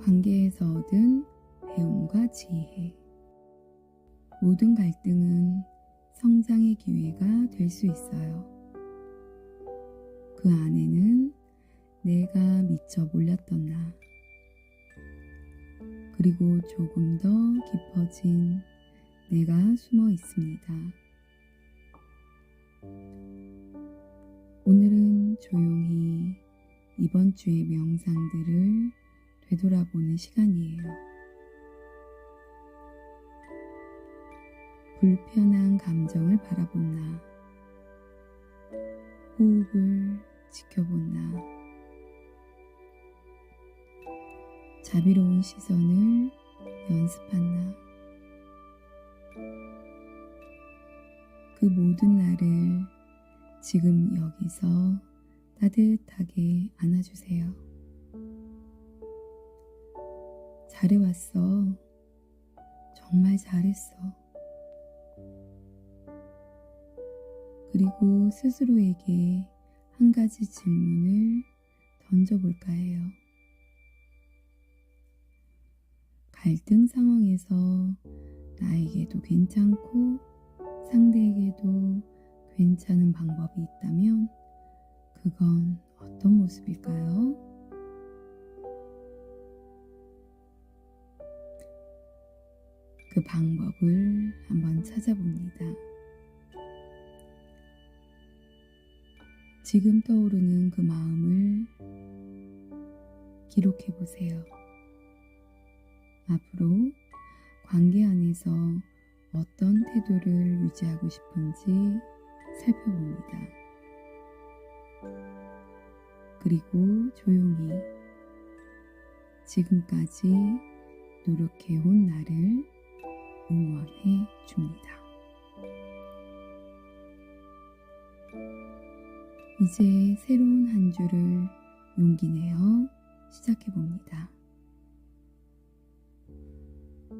관계에서 얻은 배움과 지혜. 모든 갈등은 성장의 기회가 될 수 있어요. 그 안에는 내가 미처 몰랐던 나, 그리고 조금 더 깊어진 내가 숨어 있습니다. 오늘은 조용히 이번 주의 명상들을 되돌아보는 시간이에요. 불편한 감정을 바라본 나, 호흡을 지켜본 나, 자비로운 시선을 연습한 나, 그 모든 나를 지금 여기서 따뜻하게 안아주세요. 잘해왔어. 정말 잘했어. 그리고 스스로에게 한 가지 질문을 던져볼까 해요. 갈등 상황에서 나에게도 괜찮고 상대에게도 괜찮은 방법이 있다면 그건 어떤 모습일까요? 그 방법을 한번 찾아봅니다. 지금 떠오르는 그 마음을 기록해 보세요. 앞으로 관계 안에서 어떤 태도를 유지하고 싶은지 살펴봅니다. 그리고 조용히 지금까지 노력해온 나를 응원해 줍니다. 이제 새로운 한 주를 용기 내어 시작해 봅니다.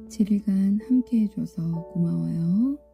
7일간 함께 해줘서 고마워요.